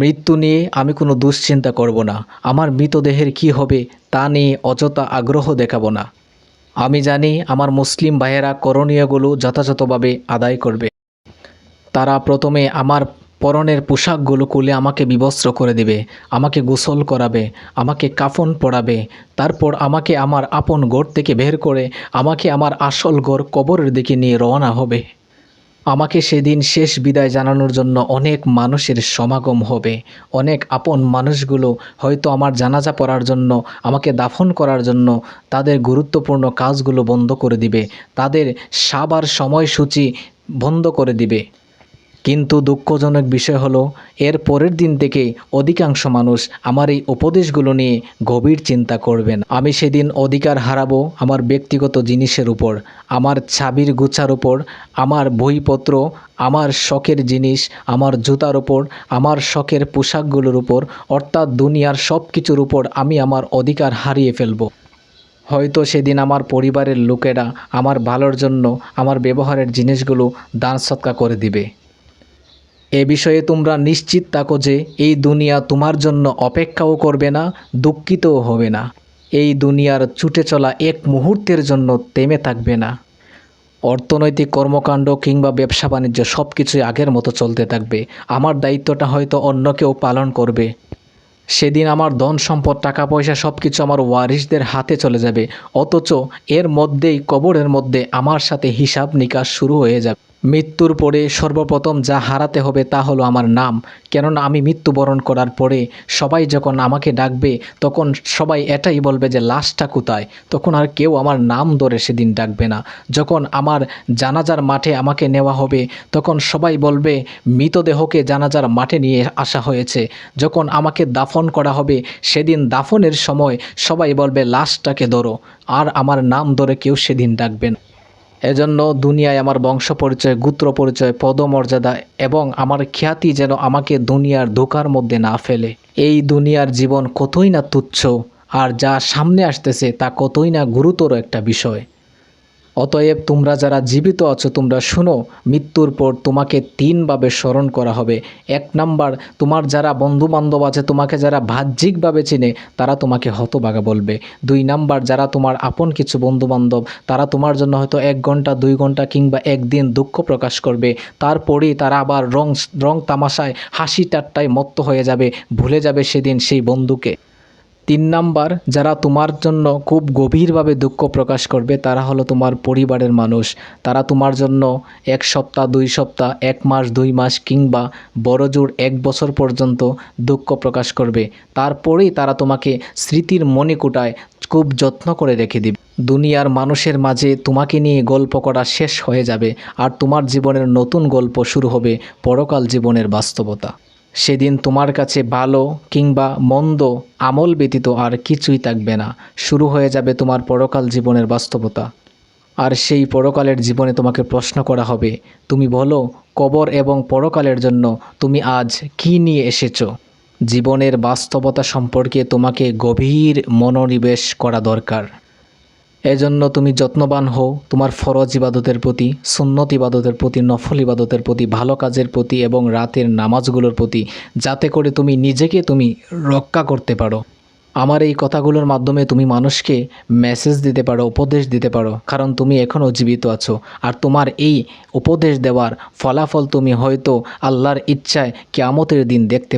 মৃত্যু নিয়ে আমি কোনো দুশ্চিন্তা করব না। আমার মৃতদেহের কি হবে তা নিয়ে অযথা আগ্রহ দেখাবো না। আমি জানি আমার মুসলিম ভাইয়েরা করণীয়গুলো যথাযথভাবে আদায় করবে। তারা প্রথমে আমার পরনের পোশাকগুলো খুলে আমাকে বিবস্ত্র করে দিবে, আমাকে গোসল করাবে, আমাকে কাফন পরাবে, তারপর আমাকে আমার আপন ঘর থেকে বের করে, আমাকে আমার আসল ঘর কবরের দিকে নিয়ে রওনা হবে। আমাকে সেদিন শেষ বিদায় জানানোর জন্য অনেক মানুষের সমাগম হবে। অনেক আপন মানুষগুলো হয়তো আমার জানাজা পড়ার জন্য, আমাকে দাফন করার জন্য তাদের গুরুত্বপূর্ণ কাজগুলো বন্ধ করে দিবে। তাদের সাবার সময়সূচি বন্ধ করে দিবে। কিন্তু দুঃখজনক বিষয় হলো, এর পরের দিন থেকে অধিকাংশ মানুষ আমার এই উপদেশগুলো নিয়ে গভীর চিন্তা করবেন। আমি সেদিন অধিকার হারাবো আমার ব্যক্তিগত জিনিসের উপর, আমার ছাবির গুছার উপর, আমার বইপত্র, আমার শখের জিনিস, আমার জুতার উপর, আমার শখের পোশাকগুলোর উপর, অর্থাৎ দুনিয়ার সব কিছুর উপর আমি আমার অধিকার হারিয়ে ফেলব। হয়তো সেদিন আমার পরিবারের লোকেরা আমার ভালোর জন্য আমার ব্যবহারের জিনিসগুলো দান সৎকা করে দিবে। এ বিষয়ে তোমরা নিশ্চিত থাকো যে এই দুনিয়া তোমার জন্য অপেক্ষাও করবে না, দুঃখিতও হবে না। এই দুনিয়ার ছুটে চলা এক মুহূর্তের জন্য থেমে থাকবে না। অর্থনৈতিক কর্মকাণ্ড কিংবা ব্যবসা বাণিজ্য সব কিছুই আগের মতো চলতে থাকবে। আমার দায়িত্বটা হয়তো অন্য কেউ পালন করবে। সেদিন আমার ধন সম্পদ টাকা পয়সা সব কিছু আমার ওয়ারিসদের হাতে চলে যাবে। অথচ এর মধ্যেই, কবরের মধ্যে আমার সাথে হিসাব নিকাশ শুরু হয়ে যাবে। মৃত্যুর পরে সর্বপ্রথম যা হারাতে হবে তা হলো আমার নাম। কেননা আমি মৃত্যুবরণ করার পরে সবাই যখন আমাকে ডাকবে, তখন সবাই এটাই বলবে যে, লাশটা কোথায়? তখন আর কেউ আমার নাম ধরে সেদিন ডাকবে না। যখন আমার জানাজার মাঠে আমাকে নেওয়া হবে, তখন সবাই বলবে, মৃতদেহকে জানাজার মাঠে নিয়ে আসা হয়েছে। যখন আমাকে দাফন করা হবে, সেদিন দাফনের সময় সবাই বলবে, লাশটাকে ধরো। আর আমার নাম ধরে কেউ সেদিন ডাকবে না। এজন্য দুনিয়ায় আমার বংশ পরিচয় গুত্র পরিচয় পদমর্যাদা এবং আমার খ্যাতি যেন আমাকে দুনিয়ার ধোকার মধ্যে না ফেলে। এই দুনিয়ার জীবন কতই না তুচ্ছ, আর যা সামনে আসতেছে তা কতই না গুরুতর একটা বিষয়। অতএব তোমরা যারা জীবিত আছো, তোমরা শুনো, মৃত্যুর পর তোমাকে তিনভাবে স্মরণ করা হবে। এক নাম্বার, তোমার যারা বন্ধু বান্ধব আছে, তোমাকে যারা বাহ্যিকভাবে চিনে, তারা তোমাকে হতবাগা বলবে। দুই নাম্বার, যারা তোমার আপন কিছু বন্ধু বান্ধব তারা তোমার জন্য হয়তো এক ঘণ্টা, দুই ঘণ্টা কিংবা একদিন দুঃখ প্রকাশ করবে। তারপরেই তারা আবার রং রং তামাশায়, হাসি টাট্টায় মত্ত হয়ে যাবে, ভুলে যাবে সেদিন সেই বন্ধুকে। তিন নাম্বার, যারা তোমার জন্য খুব গভীরভাবে দুঃখ প্রকাশ করবে, তারা হলো তোমার পরিবারের মানুষ। তারা তোমার জন্য এক সপ্তাহ, দুই সপ্তাহ, এক মাস, দুই মাস কিংবা বড়জোর এক বছর পর্যন্ত দুঃখ প্রকাশ করবে। তারপরেই তারা তোমাকে স্মৃতির মণিকুটায় খুব যত্ন করে রেখে দিবে। দুনিয়ার মানুষের মাঝে তোমাকে নিয়ে গল্প করা শেষ হয়ে যাবে, আর তোমার জীবনের নতুন গল্প শুরু হবে পরকাল জীবনের বাস্তবতা। সেদিন তোমার কাছে ভালো কিংবা মন্দ আমল ব্যতীত আর কিছুই থাকবে না। শুরু হয়ে যাবে তোমার পরকাল জীবনের বাস্তবতা। আর সেই পরকালের জীবনে তোমাকে প্রশ্ন করা হবে, তুমি বলো, কবর এবং পরকালের জন্য তুমি আজ কি নিয়ে এসেছ? জীবনের বাস্তবতা সম্পর্কে তোমাকে গভীর মনোনিবেশ করা দরকার। এজন্য তুমি যত্নবান হও। তোমার ফরজ ইবাদতের প্রতি, সুন্নত ইবাদতের প্রতি, নফল ইবাদতের প্রতি, ভালো কাজের প্রতি এবং রাতের নামাজগুলোর প্রতি, যাতে করে তুমি নিজেকে তুমি রক্ষা করতে পারো। আমার এই কথাগুলোর মাধ্যমে তুমি মানুষকে মেসেজ দিতে পারো, উপদেশ দিতে পারো, কারণ তুমি এখনও জীবিত আছো। আর তোমার এই উপদেশ দেওয়ার ফলাফল তুমি হয়তো আল্লাহর ইচ্ছায় কেয়ামতের দিন দেখতে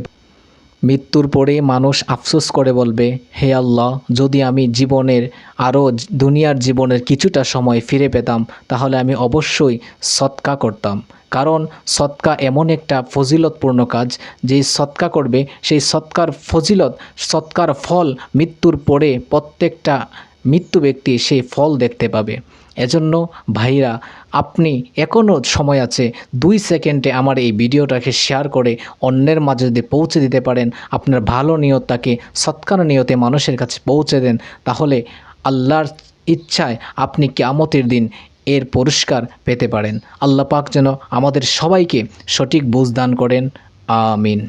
মৃত্যুর পরে মানুষ আফসোস করে বলবে, হে আল্লাহ, যদি আমি জীবনের আরও দুনিয়ার জীবনের কিছুটা সময় ফিরে পেতাম, তাহলে আমি অবশ্যই সৎকা করতাম। কারণ সৎকা এমন একটা ফজিলতপূর্ণ কাজ, যেই সৎকা করবে, সেই সৎকার ফজিলত, সৎকার ফল মৃত্যুর পরে প্রত্যেকটা মৃত্যু ব্যক্তি সেই ফল দেখতে পাবে। এজন্য ভাইরা, আপনি এখনও সময় আছে দুই সেকেন্ডে আমার এই ভিডিওটাকে শেয়ার করে অন্যের মাঝে যদি পৌঁছে দিতে পারেন, আপনার ভালো নিয়তটাকে, সৎকার নিয়তে মানুষের কাছে পৌঁছে দেন, তাহলে আল্লাহর ইচ্ছায় আপনি কেয়ামতের দিন এর পুরস্কার পেতে পারেন। আল্লাহ পাক যেন আমাদের সবাইকে সঠিক বুঝ দান করেন। আমিন।